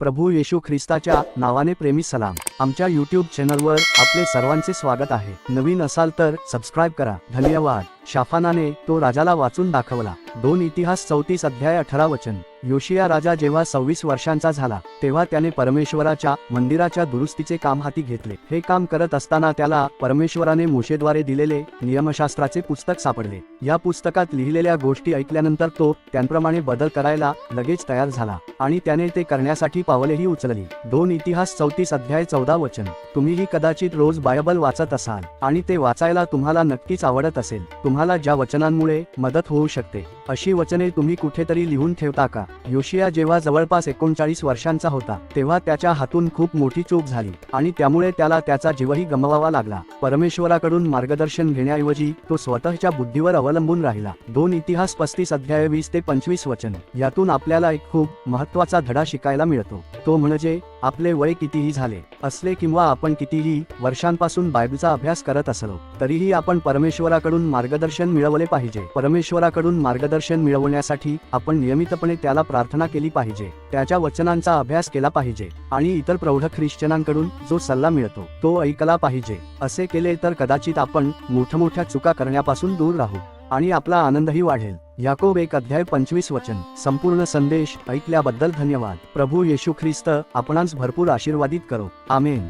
प्रभू येशू ख्रिस्ताच्या नावाने प्रेमी सलाम. आमच्या यूट्यूब चॅनलवर आपले सर्वांचे स्वागत आहे. नवीन असाल तर सबस्क्राईब करा. धन्यवाद. शाफानाने तो राजाला वाचून दाखवला. दोन इतिहास चौतीस अध्याय अठरा वचन. योशिया राजा जेव्हा सव्वीस वर्षांचा झाला तेव्हा त्याने परमेश्वराच्या मंदिराच्या दुरुस्तीचे काम हाती घेतले. हे काम करत असताना त्याला परमेश्वराने मोशेद्वारे दिलेले नियमशास्त्राचे पुस्तक सापडले. या पुस्तकात लिहिलेल्या गोष्टी ऐकल्यानंतर तो त्यांप्रमाणे बदल करायला लगेच तयार झाला आणि त्याने ते करण्यासाठी पावलेही उचलली. दोन इतिहास चौतीस अध्याय चौदा वचन. तुम्हीही कदाचित रोज बायबल वाचत असाल आणि ते वाचायला तुम्हाला नक्कीच आवडत असेल. तुम्हाला ज्या वचनांमुळे मदत होऊ शकते अशी वचने तुम्ही कुठेतरी लिहून ठेवता का? योशिया जेव्हा जवळपास एकोणचाळीस वर्षांचा होता तेव्हा त्याच्या हातून खूप मोठी चूक झाली आणि त्यामुळे त्याला त्याचा जीवही गमवावा लागला. परमेश्वराकडून मार्गदर्शन घेण्याऐवजी तो स्वतःच्या बुद्धीवर अवलंबून राहिला. दोन इतिहास पस्तीस अध्याय वीस ते पंचवीस वचन यातून आपल्याला एक खूप महत्त्वाचा धडा शिकायला मिळतो. तो म्हणजे आपले वय कितीही झाले असले किंवा आपण कितीही वर्षांपासून बायबलचा अभ्यास करत असलो तरीही आपण परमेश्वराकडून मार्गदर्शन मिळवले पाहिजे. परमेश्वराकडून मार्गदर्शन मिळवण्यासाठी आपण नियमितपणे त्याला प्रार्थना केली पाहिजे त्याच्या वचनांचा अभ्यास केला पाहिजे आणि इतर प्रौढ ख्रिश्चनांकडून जो सल्ला मिळतो तो ऐकला पाहिजे. असे केले तर कदाचित आपण मोठमोठ्या चुका करण्यापासून दूर राहू. आणि आपला आनंदही वाढेल. याकोब एक अध्याय पंचवीस वचन. संपूर्ण संदेश ऐकल्याबद्दल धन्यवाद. प्रभू येशू ख्रिस्त आपणास भरपूर आशीर्वादित करो. आमेन.